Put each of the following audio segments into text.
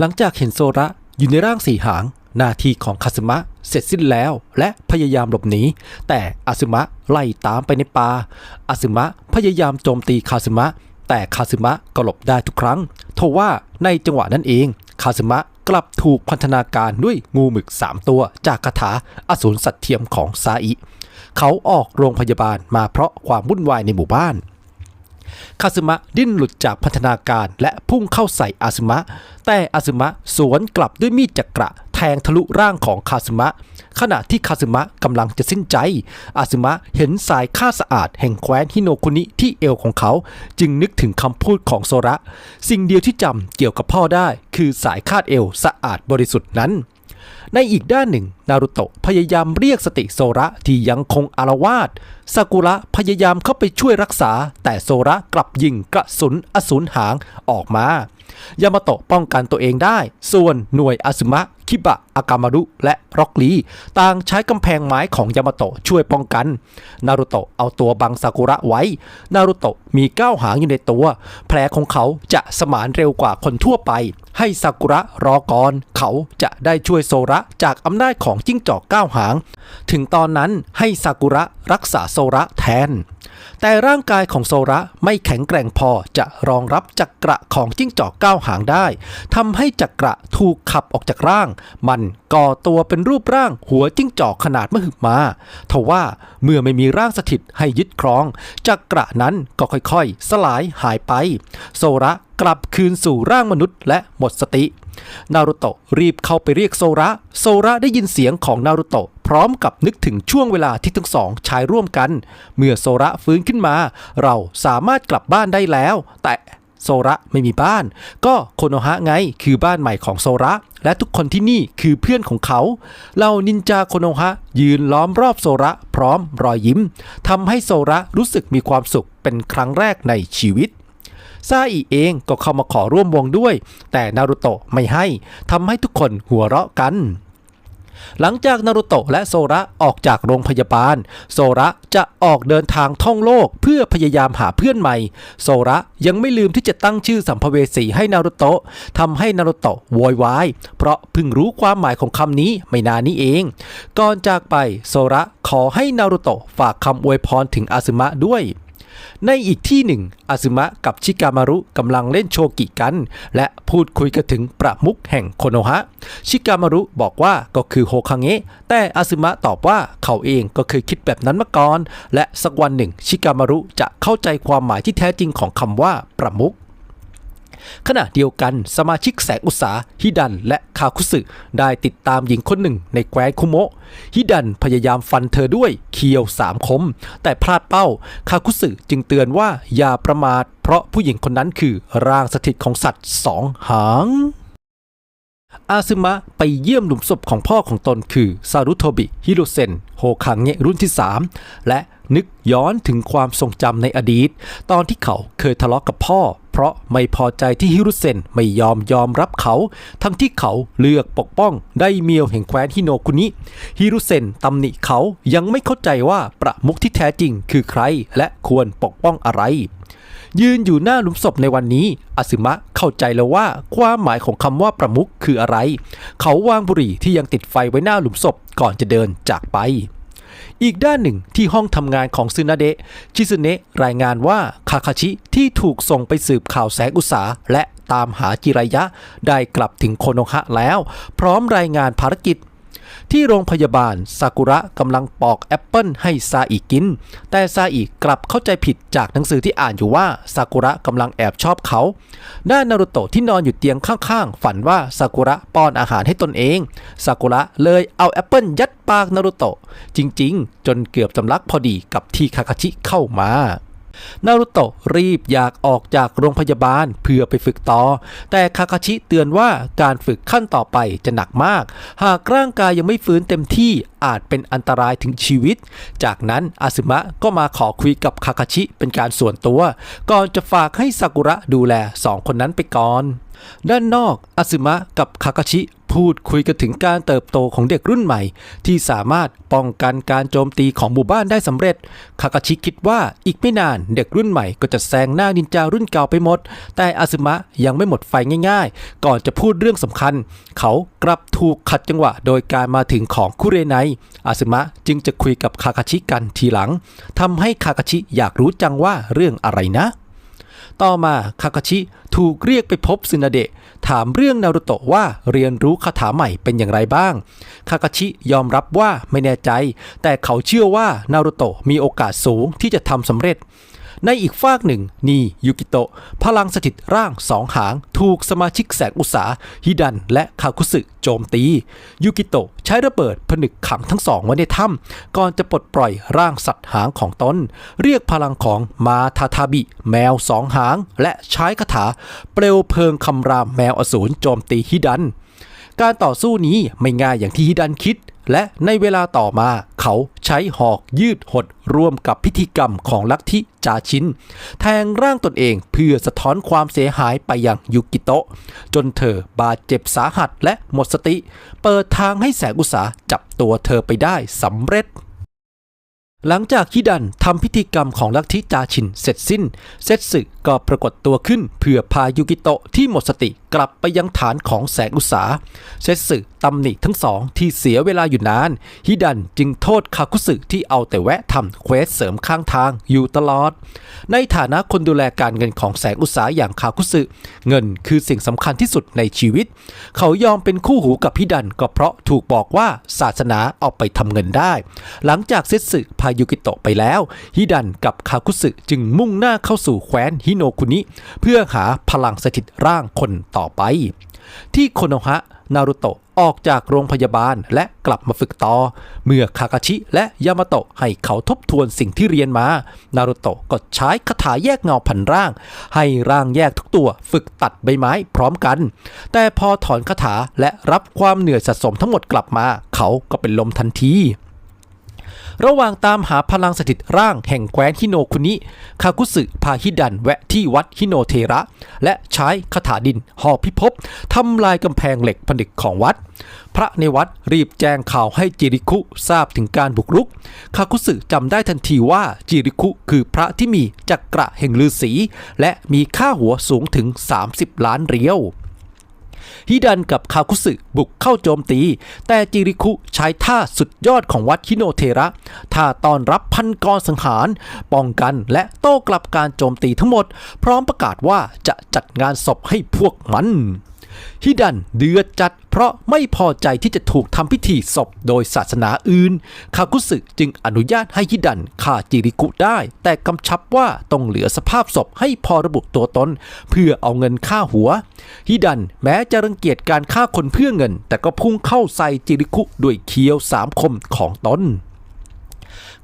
หลังจากเห็นโซระอยู่ในร่างสี่หางนาทีของคาซึมะเสร็จสิ้นแล้ว และพยายามหลบหนีแต่อาซึมะไล่ตามไปในป่าอาซึมะพยายามโจมตีคาซึมะ แต่คาซึมะก็หลบได้ทุกครั้งทว่าในจังหวะนั้นเองคาซึมะกลับถูกพันธนาการด้วยงูหมึก 3 ตัวจากคาถาอสูรสัตว์เทียมของซาอิ เขาออกโรงพยาบาลมาเพราะความวุ่นวายในหมู่บ้าน คาซึมะดิ้นหลุดจากพันธนาการและพุ่งเข้าใส่อาซึมะ แต่อาซึมะสวนกลับด้วยมีดจักระแทงทะลุร่างของคาซึมะ ขณะที่คาซึมะกำลังจะสิ้นใจ อาซึมะเห็นสายฆ่าสะอาดแห่งแคว้นฮิโนคุนิที่เอวของเขา จึงนึกถึงคำพูดของโซระ สิ่งเดียวที่จำเกี่ยวกับพ่อได้ คือสายคาดเอวสะอาดบริสุทธิ์นั้น ในอีกด้านหนึ่ง นารุโตะพยายามเรียกสติโซระที่ยังคงอารวาสซากุระพยายามเข้าไปช่วยรักษา แต่โซระกลับยิงกระสุนอสูรหางออกมายามาโตะป้องกันตัวเองได้ ส่วนหน่วยอาซึมะ คิบะ อากามารุ และร็อกลี ต่างใช้กำแพงไม้ของยามาโตะช่วยป้องกัน นารุโตะเอาตัวบังซากุระไว้ นารุโตะมีก้าวหางอยู่ในตัว แผลของเขาจะสมานเร็วกว่าคนทั่วไป ให้ซากุระรอก่อน เขาจะได้ช่วยโซระจากอำนาจของจิ้งจอกก้าวหาง ถึงตอนนั้นให้ซากุระรักษาโซระแทน แต่ร่างกายของโซระไม่แข็งแกร่งพอจะรองรับจักระของจิ้งจอกก้าวหางได้ทำให้จักระถูกขับออกจากร่าง มันก่อตัวเป็นรูปร่างหัวจิ้งจอกขนาดมหึมาทว่าเมื่อไม่มีร่างสถิตให้ยึดครองจักระนั้นก็ค่อยๆ สลายหายไป โซระกลับคืนสู่ร่างมนุษย์และหมดสติ นารุโตะรีบเข้าไปเรียกโซระ โซระได้ยินเสียงของนารุโตะพร้อมกับนึกถึงช่วงเวลาที่ทั้งสองใช้ร่วมกัน เมื่อโซระฟื้นขึ้นมา เราสามารถกลับบ้านได้แล้ว แต่โซระไม่มีบ้าน ก็โคโนฮะไงคือบ้านใหม่ของโซระ และทุกคนที่นี่คือเพื่อนของเขาเหล่านินจาโคโนฮะยืนล้อมรอบโซระพร้อมรอยยิ้มทำให้โซระรู้สึกมีความสุขเป็นครั้งแรกในชีวิต ซาอิเองก็เข้ามาขอร่วมวงด้วย แต่นารุโตะไม่ให้ทำให้ทุกคนหัวเราะกันหลังจากนารุโตะและโซระออกจากโรงพยาบาล โซระจะออกเดินทางท่องโลกเพื่อพยายามหาเพื่อนใหม่ โซระยังไม่ลืมที่จะตั้งชื่อสัมภเวสีให้นารุโตะทำให้นารุโตะโวยวาย เพราะเพิ่งรู้ความหมายของคำนี้ไม่นานนี้เอง ก่อนจากไปโซระขอให้นารุโตะฝากคำอวยพรถึงอาซึมะด้วย ในอีกที่หนึ่งอาซึมะกับชิกามารุกำลังเล่นโชกิกัน และพูดคุยกันถึงประมุขแห่งโคโนฮะ ชิกามารุบอกว่าก็คือโฮคังเงะแต่อาซึมะตอบว่าเขาเองก็เคยคิดแบบนั้นมาก่อน และสักวันหนึ่ง ชิกามารุจะเข้าใจความหมายที่แท้จริงของคำว่าประมุข ขณะเดียวกันสมาชิกแสงอุตสาฮิดันและคาคุสึได้ติดตามหญิงคนหนึ่งในแคว้นคุโมะฮิดันพยายามฟันเธอด้วยเคียวสามคม แต่พลาดเป้าคาคุสึจึงเตือนว่าอย่าประมาท เพราะผู้หญิงคนนั้นคือร่างสถิตของสัตว์สองหางอาซึมะไปเยี่ยมหลุมศพของพ่อของตนคือซารุโทบิฮิโรเซนโฮคังเงะรุ่นที่ 3 และ นึกย้อนถึงความทรงจำในอดีต ตอนที่เขาเคยทะเลาะกับพ่อ เพราะไม่พอใจที่ฮิรุเซนไม่ยอมยอมรับเขา ทั้งที่เขาเลือกปกป้องไดเมียวแห่งแคว้นฮิโนคุนิฮิรุเซนตำหนิเขายังไม่เข้าใจว่าประมุขที่แท้จริงคือใคร และควรปกป้องอะไรยืนอยู่หน้าหลุมศพในวันนี้อาซึมะเข้าใจแล้วว่าความหมายของคำว่าประมุขคืออะไร เขาวางบุหรี่ที่ยังติดไฟไว้หน้าหลุมศพก่อนจะเดินจากไป อีกด้านหนึ่งที่ห้องทำงานของซึนาเดะชิซึเนะรายงานว่าคาคาชิที่ถูกส่งไปสืบข่าวแสงอุตสาและตามหาจิรายะ ได้กลับถึงโคโนฮะแล้ว พร้อมรายงานภารกิจ ที่โรงพยาบาลซากุระกำลังปอกแอปเปิลให้ซาอิกิน แต่ซาอิกลับเข้าใจผิดจากหนังสือที่อ่านอยู่ว่าซากุระกำลังแอบชอบเขาด้านนารุโตะที่นอนอยู่เตียงข้างๆ ฝันว่าซากุระป้อนอาหารให้ตนเองซากุระเลยเอาแอปเปิลยัดปากนารุโตะจริงๆ จนเกือบจำลักพอดีกับที่คาคาชิเข้ามา นารุโตะรีบอยากออกจากโรงพยาบาลเพื่อไปฝึกต่อ แต่คาคาชิเตือนว่าการฝึกขั้นต่อไปจะหนักมาก หากร่างกายยังไม่ฟื้นเต็มที่อาจเป็นอันตรายถึงชีวิต จากนั้นอาซึมะก็มาขอคุยกับคาคาชิเป็นการส่วนตัว ก่อนจะฝากให้ซากุระดูแลสองคนนั้นไปก่อน ด้านนอกอาซึมะกับคาคาชิพูดคุยกันถึงการเติบโตของเด็กรุ่นใหม่ ที่สามารถป้องกันการโจมตีของหมู่บ้านได้สำเร็จคากาชิคิดว่าอีกไม่นานเด็กรุ่นใหม่ก็จะแซงหน้านินจารุ่นเก่าไปหมด แต่อาซึมะยังไม่หมดไฟง่ายๆ ก่อนจะพูดเรื่องสำคัญ เขากลับถูกขัดจังหวะโดยการมาถึงของคุเรไนอาซึมะจึงจะคุยกับคาคาชิกันทีหลังทำให้คาคาชิอยากรู้จังว่าเรื่องอะไรนะ ต่อมาคาคาชิถูกเรียกไปพบซึนาเดะถามเรื่องนารุโตะว่าเรียนรู้คาถาใหม่เป็นอย่างไรบ้าง คาคาชิยอมรับว่าไม่แน่ใจ แต่เขาเชื่อว่านารุโตะมีโอกาสสูงที่จะทำสำเร็จ ในอีกฝากหนึ่งนียูกิโตะพลังสถิตร่างสองหาง ถูกสมาชิกแสงอุตสาฮิดัน และคาคุสึโจมตี ยูกิโตะใช้ระเบิดผนึกขังทั้งสองไว้ในถ้ำก่อนจะปลดปล่อยร่างสัตว์หางของตน เรียกพลังของมาทาทาบิ แมวสองหาง และใช้คาถา เปลวเพลิงคำรามแมวอสูรโจมตีฮิดัน การต่อสู้นี้ไม่ง่ายอย่างที่ฮิดันคิด และในเวลาต่อมาเขาใช้หอกยืดหดร่วมกับพิธีกรรมของลัทธิจาชินแทงร่างตนเองเพื่อสะท้อนความเสียหายไปยังยุกิโตะ จนเธอบาดเจ็บสาหัสและหมดสติ เปิดทางให้แสงอุตสาจับตัวเธอไปได้สำเร็จ หลังจากฮิดันทำพิธีกรรมของลัทธิจาชินเสร็จสิ้น เซตสึก็ปรากฏตัวขึ้นเพื่อพายุกิโตะที่หมดสติกลับไปยังฐานของแสงอุตสาเซตสึตำหนิทั้งสองที่เสียเวลาอยู่นาน ฮิดันจึงโทษคาคุสึที่เอาแต่แวะทำเควสเสริมข้างทางอยู่ตลอด ในฐานะคนดูแลการเงินของแสงอุตสาอย่างคาคุสึ เงินคือสิ่งสำคัญที่สุดในชีวิต เขายอมเป็นคู่หูกับฮิดันก็เพราะถูกบอกว่าศาสนาเอาไปทำเงินได้ หลังจากเซตสึพายุกิโตะไปแล้ว ฮิดันกับคาคุสึจึงมุ่งหน้าเข้าสู่แคว้นฮิโนคุนิ เพื่อหาพลังสถิตร่างคนต่อไป ที่โคโนฮะนารุโตะออกจากโรงพยาบาลและกลับมาฝึกต่อ เมื่อคากาชิและยามาโตะให้เขาทบทวนสิ่งที่เรียนมา นารุโตะก็ใช้คาถาแยกเงาพันร่าง ให้ร่างแยกทุกตัวฝึกตัดใบไม้พร้อมกัน แต่พอถอนคาถาและรับความเหนื่อยสะสมทั้งหมดกลับมา เขาก็เป็นลมทันที ระหว่างตามหาพลังสถิตร่างแห่งแคว้นฮิโนคุนิ คากุสึพาฮิดันแวะที่วัดฮิโนเทระ และใช้คาถาดินหอพิภพทำลายกำแพงเหล็กผนึกของวัด พระในวัดรีบแจ้งข่าวให้จิริคุทราบถึงการบุกรุก คาคุสึจำได้ทันทีว่าจิริคุคือพระที่มีจักระแห่งฤาษีและมีค่าหัวสูงถึง 30 ล้านเรียว ฮิดันกับคาคุสึบุกเข้าโจมตี แต่จิริคุใช้ท่าสุดยอดของวัดฮิโนเทระท่าต้อนรับพันกรสังหาร ป้องกันและโต้กลับการโจมตีทั้งหมด พร้อมประกาศว่าจะจัดงานศพให้พวกมันฮิดันเดือดจัด ราะไม่พอใจที่จะถูกทำพิธีศพโดยศาสนาอื่น คาคุสึจึงอนุญาตให้ฮิดันฆ่าจิริกุได้ แต่กำชับว่าต้องเหลือสภาพศพให้พอระบุตัวตนเพื่อเอาเงินค่าหัว ฮิดันแม้จะรังเกียจการฆ่าคนเพื่อเงิน แต่ก็พุ่งเข้าใส่จิริคุด้วยเคี้ยวสามคมของตน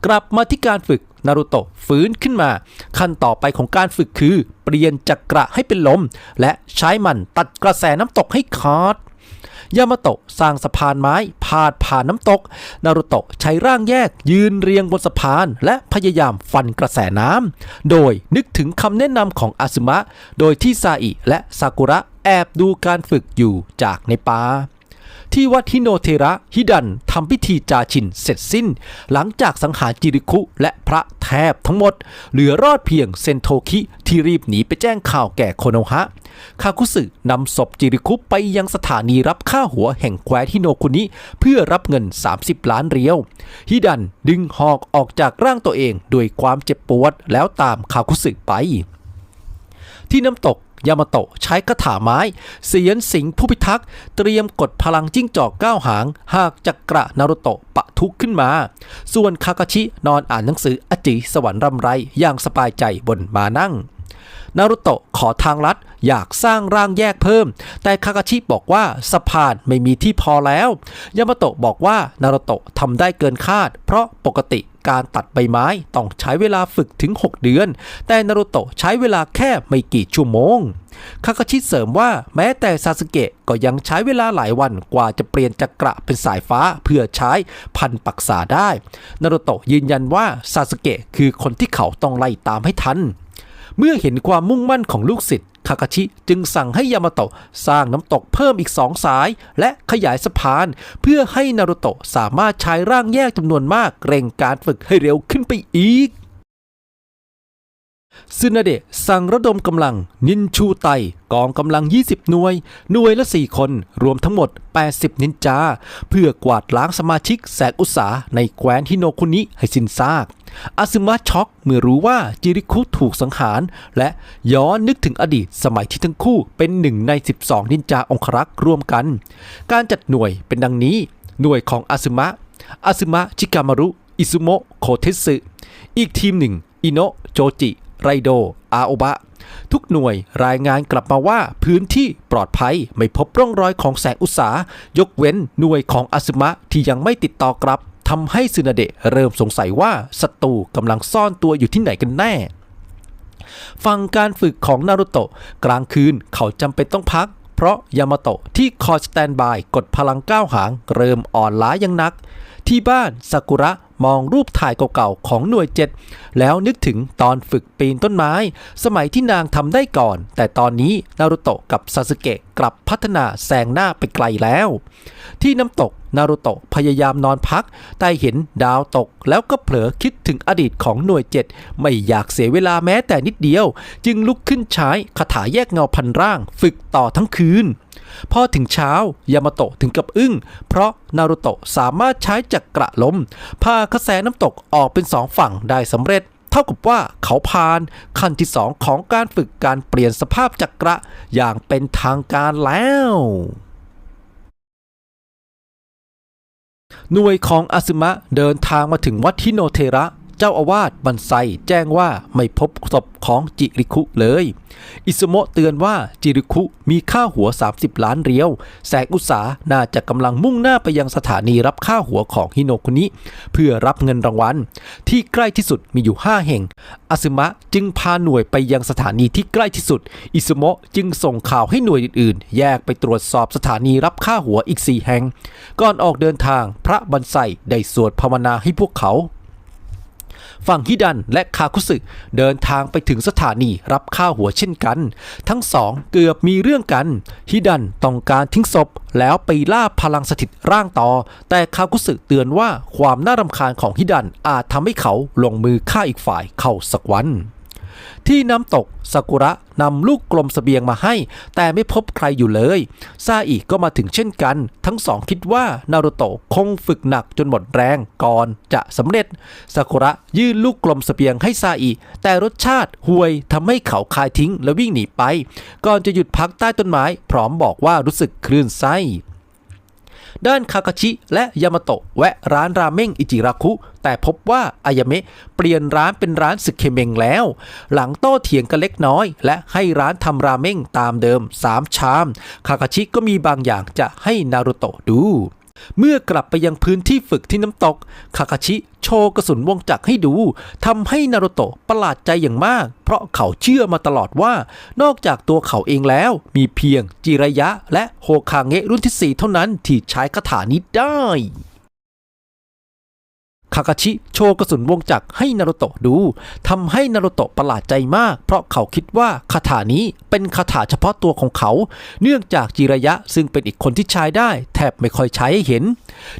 กลับมาที่การฝึกนารุโตะฟื้นขึ้นมา ขั้นต่อไปของการฝึกคือ เปลี่ยนจักระให้เป็นลม และใช้มันตัดกระแสน้ำตกให้ขาด ยามาโตะสร้างสะพานไม้พาดผ่านน้ำตก นารุโตะใช้ร่างแยกยืนเรียงบนสะพาน และพยายามฟันกระแสน้ำ โดยนึกถึงคำแนะนำของอาซึมะ โดยที่ซาอิและซากุระแอบดูการฝึกอยู่จากในป่า ที่วัดฮิโนเทระฮิดันทำพิธีจาชินเสร็จสิ้น หลังจากสังหารจิริคุและพระแทบทั้งหมด เหลือรอดเพียงเซนโทคิที่รีบหนีไปแจ้งข่าวแก่โคโนฮะคาคุสึนำศพจิริคุไปยังสถานีรับค่าหัวแห่งแคว้นฮิโนคุนิเพื่อรับเงิน 30 ล้านเรียวฮิดันดึงหอกออกจากร่างตัวเองด้วยความเจ็บปวดแล้วตามคาคุสึไป ที่น้ำตก ยามาโตะใช้คาถาไม้เสียนสิงผู้พิทักษ์เตรียมกดพลังจิ้งจอกก้าวหาง หากจักระนารุโตะปะทุขึ้นมา ส่วนคากาชินอนอ่านหนังสืออจิสวรรค์รำไรอย่างสบายใจบนมานั่งนารุโตะขอทางลัดอยากสร้างร่างแยกเพิ่ม แต่คากาชิบอกว่าสะพานไม่มีที่พอแล้ว ยามาโตะบอกว่านารุโตะทำได้เกินคาด เพราะปกติ การตัดใบไม้ต้องใช้เวลาฝึกถึง 6 เดือน แต่นารุโตะใช้เวลาแค่ไม่กี่ชั่วโมง คาคาชิเสริมว่าแม้แต่ซาสึเกะก็ยังใช้เวลาหลายวันกว่าจะเปลี่ยนจักระเป็นสายฟ้าเพื่อใช้พันปักษาได้ นารุโตะยืนยันว่าซาสึเกะคือคนที่เขาต้องไล่ตามให้ทัน เมื่อเห็นความมุ่งมั่นของลูกศิษย์คาคาชิจึงสั่งให้ยามาโตะสร้างน้ำตกเพิ่มอีกสองสาย และขยายสะพาน เพื่อให้นารุโตะสามารถใช้ร่างแยกจำนวนมากเร่งการฝึกให้เร็วขึ้นไปอีก ซึนาเดะสั่งระดมกำลังนินชูไตกองกำลัง 20 หน่วย หน่วยละ 4 คน รวมทั้งหมด 80 นินจา เพื่อกวาดล้างสมาชิกแสกอุตสาในแคว้นฮิโนคุนิให้สิ้นซาก อาซึมะช็อกเมื่อรู้ว่าจิริคุถูกสังหาร และย้อนนึกถึงอดีตสมัยที่ทั้งคู่เป็นหนึ่งใน 12 นินจาองครักษ์ร่วมกัน การจัดหน่วยเป็นดังนี้ หน่วยของอาซึมะ อาซึมะ ชิกามารุ อิซุโมะ โคเทสึ อีกทีมหนึ่ง อิโนะ โจจิ ไรโด อาโอบะ ทุกหน่วยรายงานกลับมาว่าพื้นที่ปลอดภัยไม่พบร่องรอยของแสงอุตสายกเว้นหน่วยของอาซึมะที่ยังไม่ติดต่อกลับทำให้ซึนาเดะเริ่มสงสัยว่าศัตรูกำลังซ่อนตัวอยู่ที่ไหนกันแน่ฟังการฝึกของนารุโตะกลางคืนเขาจำเป็นต้องพัก เพราะยามาโตะที่คอยสแตนบายกดพลังก้าวหาง เริ่มอ่อนล้ายังนัก ที่บ้านซากุระ มองรูปถ่ายเก่าๆของหน่วยเจ็ดแล้วนึกถึงตอนฝึกปีนต้นไม้ สมัยที่นางทำได้ก่อน แต่ตอนนี้นารุโตะกับซาสึเกะกลับพัฒนาแซงหน้าไปไกลแล้ว ที่น้ำตกนารุโตะพยายามนอนพักแต่เห็นดาวตกแล้วก็เผลอคิดถึงอดีตของหน่วยเจ็ดไม่อยากเสียเวลาแม้แต่นิดเดียว จึงลุกขึ้นใช้คาถาแยกเงาพันร่าง ฝึกต่อทั้งคืน พอถึงเช้ายามาโตะถึงกับอึ้ง เพราะนารุโตะสามารถใช้จักกระลมพากระแสน้ำตกออกเป็นสองฝั่งได้สำเร็จ เท่ากับว่าเขาผ่านขั้นที่สองของการฝึกการเปลี่ยนสภาพจักระอย่างเป็นทางการแล้วหน่วยของอาซึมะเดินทางมาถึงวัดฮิโนเทระ เจ้าอาวาสบันไซแจ้งว่าไม่พบศพของจิริคุเลย อิสโมะเตือนว่าจิริคุมีค่าหัว 30 ล้านเรียว แสงอุตสาน่าจะกำลังมุ่งหน้าไปยังสถานีรับค่าหัวของฮิโนคุนิเพื่อรับเงินรางวัลที่ใกล้ที่สุดมีอยู่ 5 แห่งอาซึมะจึงพาหน่วยไปยังสถานีที่ใกล้ที่สุด อิสโมะจึงส่งข่าวให้หน่วยอื่นๆ แยกไปตรวจสอบสถานีรับค่าหัวอีก 4 แห่ง ก่อนออกเดินทางพระบันไซได้สวดภาวนาให้พวกเขา ฝั่งฮิดันและคาคุสึเดินทางไปถึงสถานีรับค่าหัวเช่นกัน ทั้งสองเกือบมีเรื่องกันฮิดันต้องการทิ้งศพ แล้วไปล่าพลังสถิตร่างต่อ แต่คาคุสึเตือนว่าความน่ารำคาญของฮิดันอาจทำให้เขาลงมือฆ่าอีกฝ่ายเข้าสักวัน ที่น้ำตกซากุระนำลูกกลมสเสบียงมาให้ แต่ไม่พบใครอยู่เลยซาอิก็มาถึงเช่นกัน ทั้งสองคิดว่านารุโตะคงฝึกหนักจนหมดแรงก่อนจะสำเร็จซากุระยื่นลูกกลมสเสบียงให้ซาอิแต่รสชาติห่วยทำให้เขาคายทิ้งและวิ่งหนีไป ก่อนจะหยุดพักใต้ต้นไม้ พร้อมบอกว่ารู้สึกคลื่นไส้ ด้านคาคาชิและยามาโตะแวะร้านราเมงอิจิราคุ แต่พบว่าอายาเมะเปลี่ยนร้านเป็นร้านสึกเคเมงแล้ว หลังโต้เถียงกันเล็กน้อย และให้ร้านทำราเมงตามเดิม 3 ชาม คาคาชิก็มีบางอย่างจะให้นารุโตะดู เมื่อกลับไปยังพื้นที่ฝึกที่น้ำตก คาคาชิโชว์กระสุนวงจักรให้ดูทำให้นารุโตะประหลาดใจอย่างมาก เพราะเขาเชื่อมาตลอดว่า นอกจากตัวเขาเองแล้ว มีเพียงจิระยะและโฮคาเงะรุ่นที่ 4 เท่านั้นที่ใช้คาถานี้ได้ คาคาชิโชว์กระสุนวงจักรให้นารุโตะดูทำให้นารุโตะประหลาดใจมาก เพราะเขาคิดว่าคาถานี้เป็นคาถาเฉพาะตัวของเขา เนื่องจากจิระยะซึ่งเป็นอีกคนที่ใช้ได้ แทบไม่ค่อยใช้ให้เห็น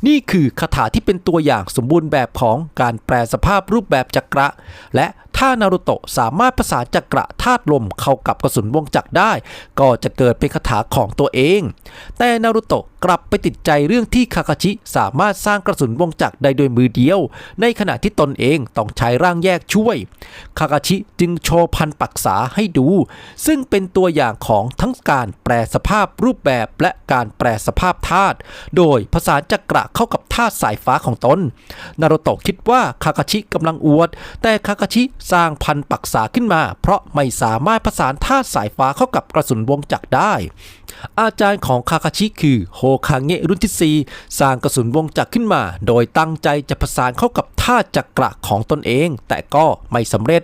นี่คือคาถาที่เป็นตัวอย่างสมบูรณ์แบบของการแปลสภาพรูปแบบจักระ และถ้านารุโตะสามารถผสานจักระธาตุลมเข้ากับกระสุนวงจักรได้ ก็จะเกิดเป็นคาถาของตัวเอง แต่นารุโตะ กลับไปติดใจเรื่องที่คาคาชิสามารถสร้างกระสุนวงจักรได้โดยมือเดียว ในขณะที่ตนเองต้องใช้ร่างแยกช่วย คาคาชิจึงโชว์พันปักษาให้ดู ซึ่งเป็นตัวอย่างของทั้งการแปลสภาพรูปแบบและการแปลสภาพธาตุโดยผสานจักระเข้ากับธาตุสายฟ้าของตน นารุโตะคิดว่าคาคาชิกำลังอวด แต่คาคาชิสร้างพันปักษาขึ้นมา เพราะไม่สามารถผสานธาตุสายฟ้าเข้ากับกระสุนวงจักรได้ อาจารย์ของคาคาชิคือโฮคาเงะรุ่นที่ 4 สร้างกระสุนวงจักรขึ้นมา โดยตั้งใจจะผสานเข้ากับธาจักระของตนเอง แต่ก็ไม่สำเร็จ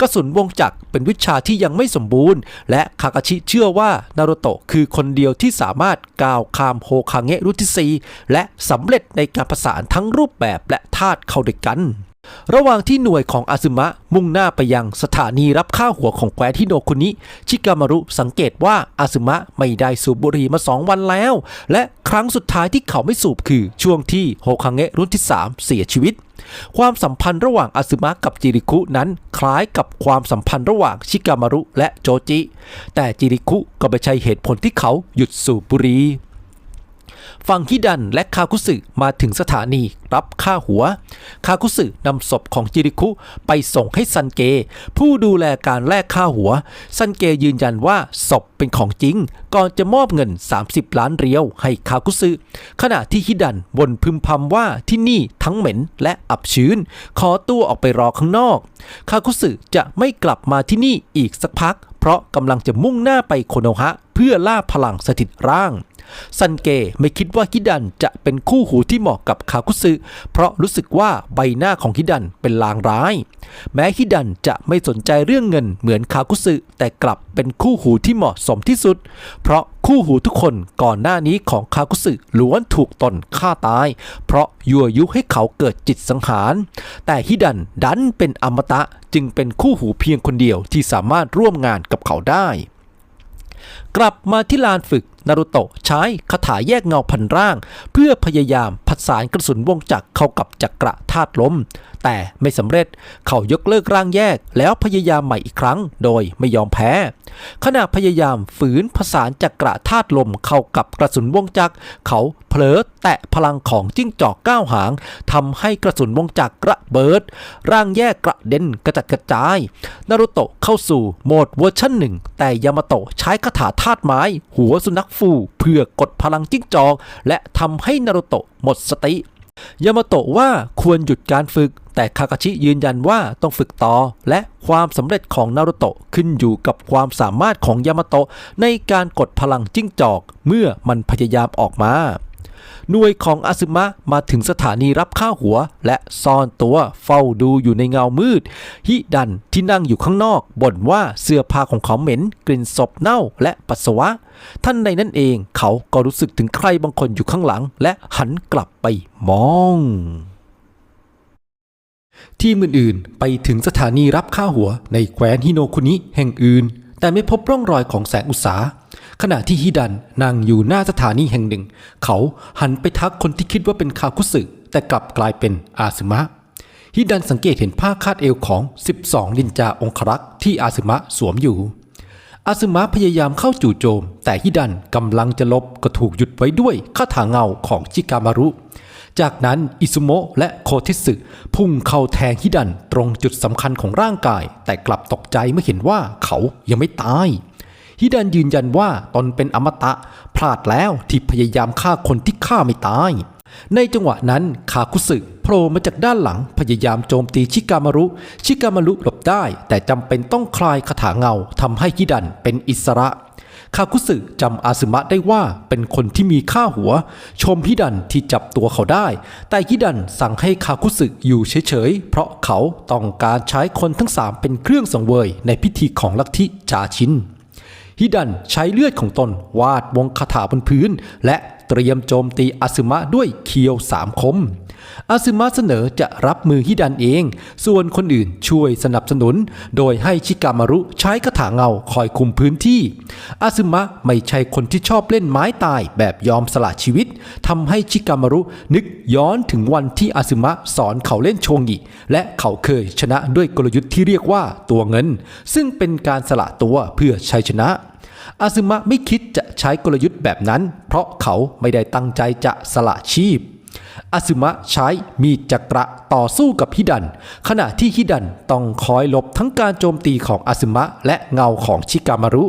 กระสุนวงจักรเป็นวิชาที่ยังไม่สมบูรณ์ และคาคาชิเชื่อว่านารุโตะคือคนเดียวที่สามารถก้าวข้ามโฮคาเงะรุ่นที่ 4 และสำเร็จในการผสานทั้งรูปแบบและธาตุเข้าด้วยกัน ระหว่างที่หน่วยของอาซึมะมุ่งหน้าไปยังสถานีรับค่าหัวของแคว้นฮิโนคุนิ ชิกามารุสังเกตว่าอาซึมะไม่ได้สูบบุหรี่มาสองวันแล้ว และครั้งสุดท้ายที่เขาไม่สูบคือช่วงที่โฮคังเงะรุ่นที่ 3 เสียชีวิต ความสัมพันธ์ระหว่างอาซึมะกับจิริคุนั้นคล้ายกับความสัมพันธ์ระหว่างชิกามารุและโจจิ แต่จิริคุก็ไม่ใช่เหตุผลที่เขาหยุดสูบบุหรี่ ฝั่งฮิดันและคาคุสึมาถึงสถานีรับค่าหัว คาคุสึนำศพของจิริคุไปส่งให้ซันเก ผู้ดูแลการแลกค่าหัว ซันเกยืนยันว่าศพเป็นของจริง ก่อนจะมอบเงิน 30 ล้านเรียวให้คาคุสึขณะที่ฮิดันบ่นพึมพำว่าที่นี่ทั้งเหม็นและอับชื้น ขอตัวออกไปรอข้างนอก คาคุสึจะไม่กลับมาที่นี่อีกสักพัก เพราะกำลังจะมุ่งหน้าไปโคโนฮะเพื่อล่าพลังสถิตร่าง ซันเกไม่คิดว่าฮิดันจะเป็นคู่หูที่เหมาะกับคาคุสึเพราะรู้สึกว่าใบหน้าของฮิดันเป็นลางร้าย แม้ฮิดันจะไม่สนใจเรื่องเงินเหมือนคาคุสึแต่กลับเป็นคู่หูที่เหมาะสมที่สุด เพราะคู่หูทุกคนก่อนหน้านี้ของคาคุสึล้วนถูกตนฆ่าตาย เพราะยั่วยุให้เขาเกิดจิตสังหาร แต่ฮิดันดันเป็นอมตะจึงเป็นคู่หูเพียงคนเดียวที่สามารถร่วมงานกับเขาได้ กลับมาที่ลานฝึก นารุโตะใช้คาถาแยกเงาพันร่าง เพื่อพยายามผสานกระสุนวงจักรเข้ากับจักระธาตุลมแต่ไม่สำเร็จเขายกเลิกร่างแยกแล้วพยายามใหม่อีกครั้ง โดยไม่ยอมแพ้ ขณะพยายามฝืนผสานจักระธาตุลมเข้ากับกระสุนวงจักร เขาเผลอแตะพลังของจิ้งจอกก้าวหางทำให้กระสุนวงจักรระเบิด ร่างแยกกระเด็นกระจัดกระจาย นารุโตะเข้าสู่โหมดเวอร์ชันหนึ่งแต่ยามาโตะใช้คาถาธาตุไม้ หัวสุนัขฟูเพื่อกดพลังจิ้งจอก และทำให้นารุโตะหมดสติ ยามาโตะว่าควรหยุดการฝึก แต่คากาชิยืนยันว่าต้องฝึกต่อ และความสำเร็จของนารุโตะขึ้นอยู่กับความสามารถของยามาโตะในการกดพลังจิ้งจอก เมื่อมันพยายามออกมา หน่วยของอาซึมะมาถึงสถานีรับข้าวหัว และซ่อนตัวเฝ้าดูอยู่ในเงามืด ฮิดันที่นั่งอยู่ข้างนอกบ่นว่าเสื้อผ้าของเขาเหม็น กลิ่นศพเน่าและปัสสาวะ ท่านในนั่นเองเขาก็รู้สึกถึงใครบางคนอยู่ข้างหลัง และหันกลับไปมองทีมอื่นๆ ไปถึงสถานีรับข้าวหัวในแคว้นฮิโนคุนิแห่งอื่น แต่ไม่พบร่องรอยของแสงอุตสาขณะที่ฮิดันนั่งอยู่หน้าสถานีแห่งหนึ่ง เขาหันไปทักคนที่คิดว่าเป็นคาคุสึแต่กลับกลายเป็นอาซึมะฮิดันสังเกตเห็นผ้าคาดเอวของ 12 นินจาองครักษ์ที่อาซึมะสวมอยู่ อาซึมะพยายามเข้าจู่โจม แต่ฮิดันกำลังจะลบก็ถูกหยุดไว้ด้วยคาถาเงาของชิกามารุ จากนั้นอิซุโมะและโคเทสึพุ่งเข้าแทงฮิดันตรงจุดสำคัญของร่างกาย แต่กลับตกใจเมื่อเห็นว่าเขายังไม่ตายฮิดันยืนยันว่าตนเป็นอมตะ พลาดแล้วที่พยายามฆ่าคนที่ฆ่าไม่ตาย ในจังหวะนั้นคาคุสึโผล่มาจากด้านหลังพยายามโจมตีชิกามารุ ชิกามารุหลบได้ แต่จำเป็นต้องคลายคาถาเงาทำให้ฮิดันเป็นอิสระ คาคุสึจำอาซึมะได้ว่าเป็นคนที่มีค่าหัว ชมฮิดันที่จับตัวเขาได้ แต่ฮิดันสั่งให้คาคุสึอยู่เฉยๆ เพราะเขาต้องการใช้คนทั้งสามเป็นเครื่องสังเวยในพิธีของลัทธิจาชินฮิดันใช้เลือดของตนวาดวงคาถาบนพื้น และเตรียมโจมตีอาซึมะด้วยเคียวสามคม อาซึมะเสนอจะรับมือฮิดันเอง ส่วนคนอื่นช่วยสนับสนุน โดยให้ชิกามารุใช้คาถาเงาคอยคุมพื้นที่ อาซึมะไม่ใช่คนที่ชอบเล่นไม้ตายแบบยอมสละชีวิตทำให้ชิกามารุนึกย้อนถึงวันที่อาซึมะสอนเขาเล่นโชงิและเขาเคยชนะด้วยกลยุทธ์ที่เรียกว่าตัวเงิน ซึ่งเป็นการสละตัวเพื่อชัยชนะอาซึมะไม่คิดจะใช้กลยุทธ์แบบนั้น เพราะเขาไม่ได้ตั้งใจจะสละชีพ อาซึมะใช้มีดจักระต่อสู้กับฮิดัน ขณะที่ฮิดันต้องคอยหลบทั้งการโจมตีของอาซึมะและเงาของชิกามารุ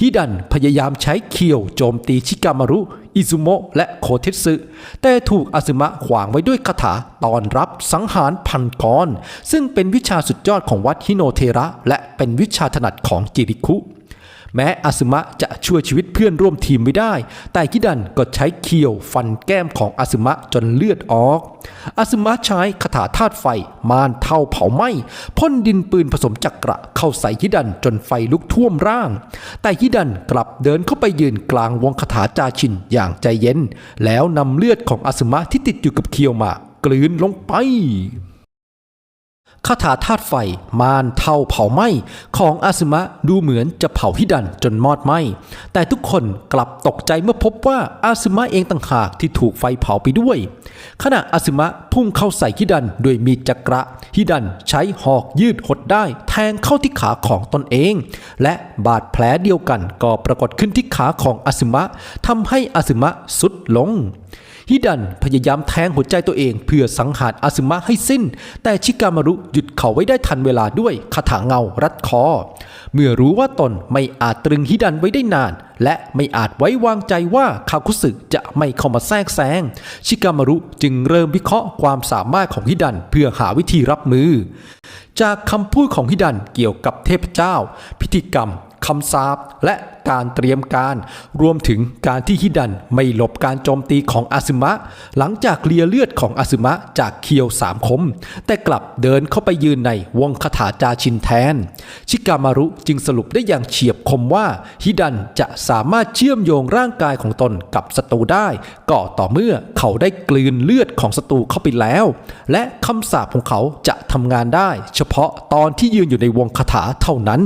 ฮิดันพยายามใช้เคียวโจมตีชิกามารุ อิซุโมะและโคเทสึ แต่ถูกอาซึมะขวางไว้ด้วยคาถาตอนรับสังหารพันกร ซึ่งเป็นวิชาสุดยอดของวัดฮิโนเทระ และเป็นวิชาถนัดของจิริคุ แม้อาซึมะจะช่วยชีวิตเพื่อนร่วมทีมไม่ได้ แต่กิดันก็ใช้เคียวฟันแก้มของอาซึมะจนเลือดออก อาซึมะใช้คาถาธาตุไฟมานเท่าเผาไหม้พ่นดินปืนผสมจักระเข้าใส่ฮิดันจนไฟลุกท่วมร่าง แต่ฮิดันกลับเดินเข้าไปยืนกลางวงคาถาจาชินอย่างใจเย็น แล้วนำเลือดของอาซึมะที่ติดอยู่กับเคียวมากลืนลงไป คาถาธาตุไฟมารเท่าเผาไหม้ของอาซึมะดูเหมือนจะเผาฮิดันจนมอดไหม้แต่ทุกคนกลับตกใจเมื่อพบว่าอาซึมะเองต่างหากที่ถูกไฟเผาไปด้วย ขณะอาซึมะพุ่งเข้าใส่ฮิดันด้วยมีดจักระฮิดันใช้หอกยืดหดได้ แทงเข้าที่ขาของตนเอง และบาดแผลเดียวกันก็ปรากฏขึ้นที่ขาของอาซึมะทำให้อาซึมะสุดลง ฮิดันพยายามแทงหัวใจตัวเองเพื่อสังหารอาซึมะให้สิ้น แต่ชิกามารุหยุดเขาไว้ได้ทันเวลาด้วยคาถาเงารัดคอ เมื่อรู้ว่าตนไม่อาจตรึงฮิดันไว้ได้นาน และไม่อาจไว้วางใจว่าคาคุสึจะไม่เข้ามาแทรกแซงชิกามารุจึงเริ่มวิเคราะห์ความสามารถของฮิดันเพื่อหาวิธีรับมือ จากคำพูดของฮิดันเกี่ยวกับเทพเจ้า พิธีกรรม คำสาปและการเตรียมการ รวมถึงการที่ฮิดันไม่หลบการโจมตีของอาซึมะ หลังจากเลียเลือดของอาซึมะจากเคียวสามคม แต่กลับเดินเข้าไปยืนในวงคาถาจาชินแทน ชิกามารุจึงสรุปได้อย่างเฉียบคมว่าฮิดันจะสามารถเชื่อมโยงร่างกายของตนกับศัตรูได้ ก็ต่อเมื่อเขาได้กลืนเลือดของศัตรูเข้าไปแล้ว และคำสาปของเขาจะทำงานได้ เฉพาะตอนที่ยืนอยู่ในวงคาถาเท่านั้น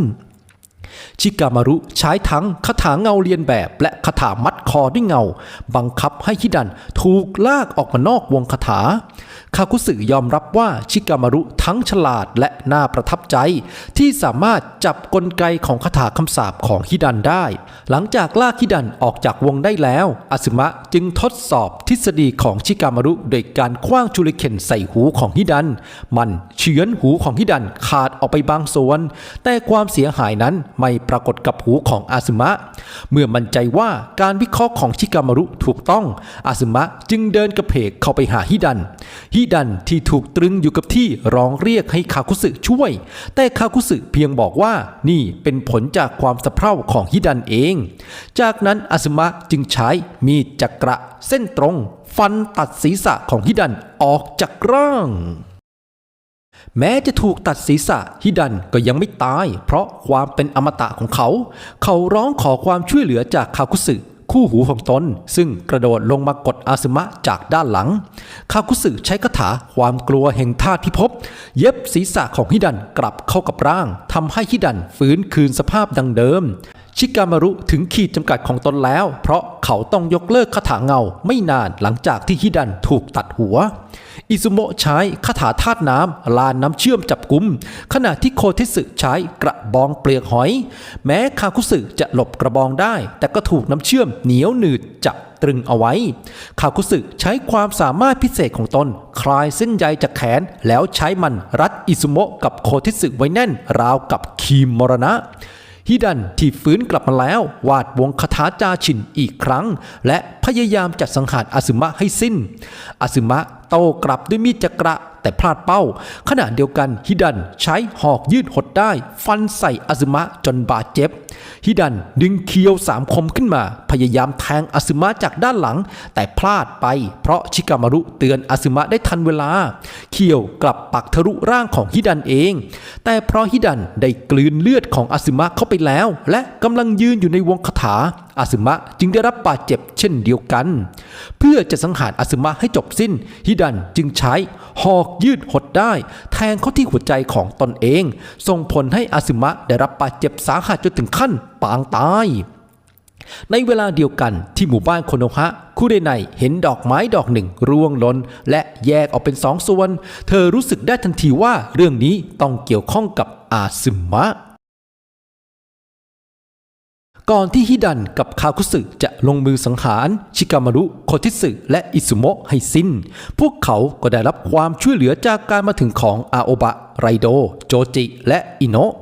ชิกามารุใช้ทั้งคาถาเงาเรียนแบบ และคาถามัดคอด้วยเงา บังคับให้ฮิดันถูกลากออกมานอกวงคาถา คาคุสึยอมรับว่าชิกามารุทั้งฉลาดและน่าประทับใจ ที่สามารถจับกลไกของคาถาคำสาปของฮิดันได้ หลังจากลากฮิดันออกจากวงได้แล้วอาซึมะจึงทดสอบทฤษฎีของชิกามารุโดยการคว้างชูริเคนใส่หูของฮิดัน มันเฉือนหูของฮิดันขาดออกไปบางส่วน แต่ความเสียหายนั้นไม่ปรากฏกับหูของอาซึมะ เมื่อมั่นใจว่าการวิเคราะห์ของชิกามารุถูกต้อง อาซึมะจึงเดินกระเพกเข้าไปหาฮิดัน ฮิดันที่ถูกตรึงอยู่กับที่ร้องเรียกให้คาคุสึช่วย แต่คาคุสึเพียงบอกว่านี่เป็นผลจากความสะเพร่าของฮิดันเอง จากนั้นอาซึมะจึงใช้มีดจักระเส้นตรง ฟันตัดศีรษะของฮิดันออกจากร่าง แม้จะถูกตัดศีรษะฮิดันก็ยังไม่ตาย เพราะความเป็นอมตะของเขา เขาร้องขอความช่วยเหลือจากคาคุสึคู่หูของตน ซึ่งกระโดดลงมากดอาซึมะจากด้านหลัง คาคุสึใช้คาถาความกลัวแห่งธาตุพิภพเย็บศีรษะของฮิดันกลับเข้ากับร่างทำให้ฮิดันฟื้นคืนสภาพดังเดิม ชิกามารุถึงขีดจำกัดของตนแล้ว เพราะเขาต้องยกเลิกคาถาเงาไม่นานหลังจากที่ฮิดันถูกตัดหัว อิซุโมะใช้คาถาธาตุน้ำลานน้ำเชื่อมจับกุม ขณะที่โคเทสึใช้กระบองเปลือกหอย แม้คาคุสึจะหลบกระบองได้ แต่ก็ถูกน้ำเชื่อมเหนียวหนืดจับตรึงเอาไว้ คาคุสึใช้ความสามารถพิเศษของตน คลายเส้นใยจากแขน แล้วใช้มันรัดอิซุโมะกับโคเทสึไว้แน่นราวกับคีมมรณะฮิดันที่ฟื้นกลับมาแล้ว วาดวงคาถาจาชินอีกครั้ง และพยายามจัดสังหารอาซึมะให้สิ้นอาซึมะ โต้กลับด้วยมีดจักระแต่พลาดเป้า ขณะเดียวกันฮิดันใช้หอกยืดหดได้ ฟันใส่อาซึมะจนบาดเจ็บ ฮิดันดึงเคียวสามคมขึ้นมา พยายามแทงอาซึมะจากด้านหลัง แต่พลาดไป เพราะชิกามารุเตือนอาซึมะได้ทันเวลา เคียวกลับปักทะลุร่างของฮิดันเอง แต่เพราะฮิดันได้กลืนเลือดของอาซึมะเข้าไปแล้ว และกำลังยืนอยู่ในวงคาถา อาซึมะจึงได้รับบาดเจ็บเช่นเดียวกัน เพื่อจะสังหารอาซึมะให้จบสิ้น ฮิดันจึงใช้หอกยืดหดได้ แทงเข้าที่หัวใจของตนเอง ส่งผลให้อาซึมะได้รับบาดเจ็บสาหัสจนถึงขั้นปางตายในเวลาเดียวกันที่หมู่บ้านโคโนฮะคุเรไนเห็นดอกไม้ดอกหนึ่งร่วงหล่นและแยกออกเป็นสองส่วน เธอรู้สึกได้ทันทีว่าเรื่องนี้ต้องเกี่ยวข้องกับอาซึมะ ก่อนที่ฮิดันกับคาคุสึจะลงมือสังหาร ชิกามารุ โคทิสึและอิซุโมะให้สิ้น พวกเขาก็ได้รับความช่วยเหลือจากการมาถึงของอาโอบะ ไรโด โจจิ และอิโนะ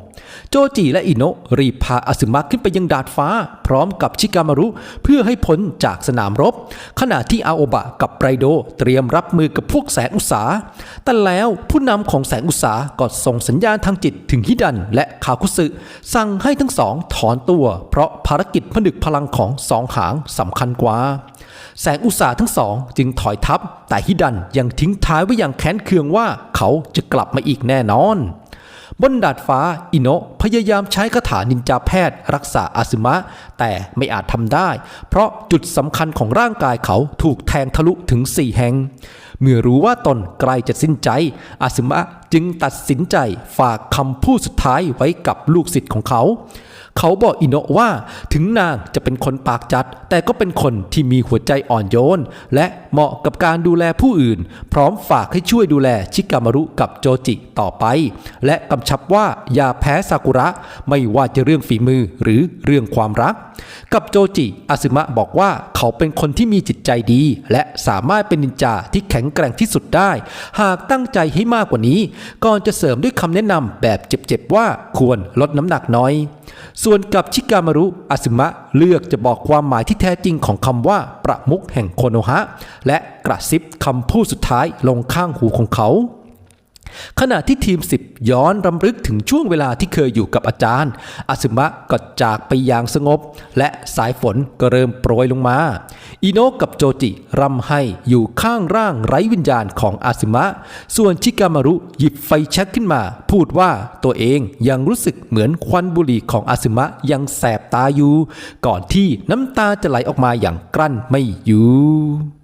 โจจิและอิโนะรีบพาอาซึมะขึ้นไปยังดาดฟ้า พร้อมกับชิกามารุ เพื่อให้พ้นจากสนามรบ ขณะที่อาโอบะกับไรโดเตรียมรับมือกับพวกแสงอุตสาแต่แล้วผู้นำของแสงอุตสาก็ส่งสัญญาณทางจิตถึงฮิดันและคาคุสึ สั่งให้ทั้งสองถอนตัว เพราะภารกิจผนึกพลังของสองหางสำคัญกว่า แสงอุตสาทั้งสองจึงถอยทับแต่ฮิดันยังทิ้งท้ายไว้อย่างแค้นเคืองว่าเขาจะกลับมาอีกแน่นอน บนดาดฟ้าอิโนะพยายามใช้คาถานินจาแพทย์ รักษาอาซึมะ แต่ไม่อาจทำได้ เพราะจุดสำคัญของร่างกายเขาถูกแทงทะลุถึงสี่แห่ง เมื่อรู้ว่าตนใกล้จะสิ้นใจ อาซึมะจึงตัดสินใจฝากคำพูดสุดท้ายไว้กับลูกศิษย์ของเขา เขาบอกอิโนะว่าถึงนางจะเป็นคนปากจัด แต่ก็เป็นคนที่มีหัวใจอ่อนโยน และเหมาะกับการดูแลผู้อื่น พร้อมฝากให้ช่วยดูแลชิกามารุกับโจจิต่อไป และกำชับว่าอย่าแพ้ซากุระ ไม่ว่าจะเรื่องฝีมือหรือเรื่องความรัก กับโจจิอาซึมะบอกว่าเขาเป็นคนที่มีจิตใจดี และสามารถเป็นนินจาที่แข็งแกร่งที่สุดได้ หากตั้งใจให้มากกว่านี้ ก่อนจะเสริมด้วยคำแนะนำแบบเจ็บๆว่าควรลดน้ำหนักน้อย ส่วนกับชิกามารุอาซึมะเลือกจะบอกความหมายที่แท้จริงของคำว่าประมุขแห่งโคโนฮะ และกระซิบคำพูดสุดท้ายลงข้างหูของเขา ขณะที่ทีม 10 ย้อนรำลึกถึงช่วงเวลาที่เคยอยู่กับอาจารย์ อาซึมะก็จากไปอย่างสงบ และสายฝนก็เริ่มโปรยลงมา อิโนะกับโจจิรำให้อยู่ข้างร่างไร้วิญญาณของอาซึมะ ส่วนชิกามารุหยิบไฟแช็กขึ้นมา พูดว่าตัวเองยังรู้สึกเหมือนควันบุหรี่ของอาซึมะยังแสบตาอยู่ ก่อนที่น้ำตาจะไหลออกมาอย่างกลั้นไม่อยู่